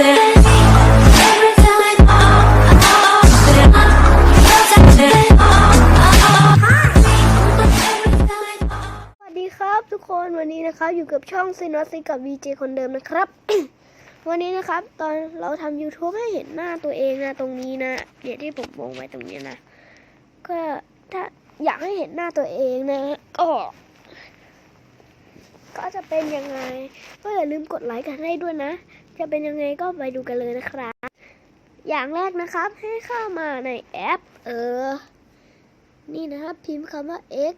ครับทุกคนวันนี้นะครับอยู่กับช่องซีนอสซีกับวีเจคนเดิมนะครับ วันนี้นะครับ ตอนเราทำ YouTube ให้เห็นหน้าตัวเองนะตรงนี้นะเดี๋ยวที่ผมวงไว้ตรงนี้นะก็ถ้าอยากให้เห็นหน้าตัวเองนะก็ก็จะเป็นยังไง ก็อย่าลืมกดไลค์กันให้ด้วยนะ จะเป็นยังไงก็ไปดูกันเลยนะครับ อย่างแรกนะครับให้เข้ามาในแอป เออ นี่นะครับ พิมพ์คำว่า x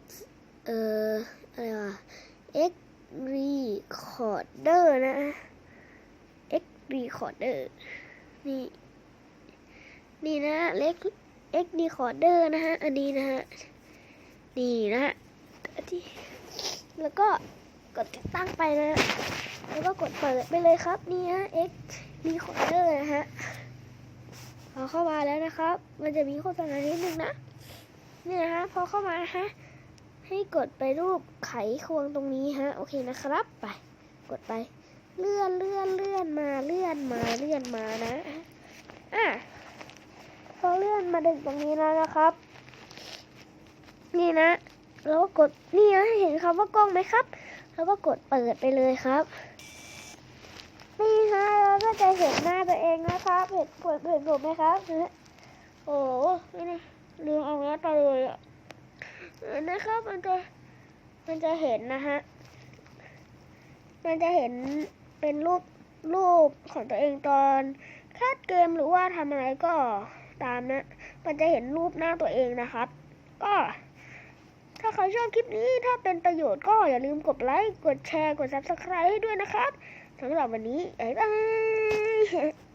เอออะไรวะ x recorder นะ x recorder นี่ นี่นะเล็ก x recorder นะฮะ อันนี้นะฮะ นี่นะฮะที่แล้วก็ กดติดตั้งไปนะ แล้วก็กดเปิดไปเลยครับ นี่ฮะ x recorder นะฮะพอเข้ามาแล้วนะครับ มันจะมีโฆษณานิดนึงนะ นี่นะฮะ พอเข้ามาฮะ ให้กดไปรูปไขควงตรงนี้ฮะ โอเคนะครับ ไป กดไป เลื่อนเลื่อนเลื่อนมา เลื่อนมา เลื่อนมานะ อะ พอเลื่อนมาดึงตรงนี้แล้วนะครับ นี่นะ แล้วก็กดนี่นะ เห็นคำว่ากล้องไหมครับ แล้วก็กดเปิดไปเลยครับนี่ฮะเราก็จะเห็นหน้าตัวเองนะครับเห็นเปิดเห็นผมไหมครับโอ้โหนี่ลืมเอาแมสไปเลยอะเห็นะครับมันจะมันจะเห็นนะฮะมันจะเห็นเป็นรูปรูปของตัวเองตอนแคสเกมหรือว่าทำอะไรก็ตามนะ มันจะเห็นรูปหน้าตัวเองนะครับ ก็ ถ้าใครชอบคลิปนี้ถ้าเป็นประโยชน์ก็อย่าลืมกดไลค์ กดแชร์ กด subscribe ให้ด้วยนะครับสำหรับวันนี้บ๊ายบาย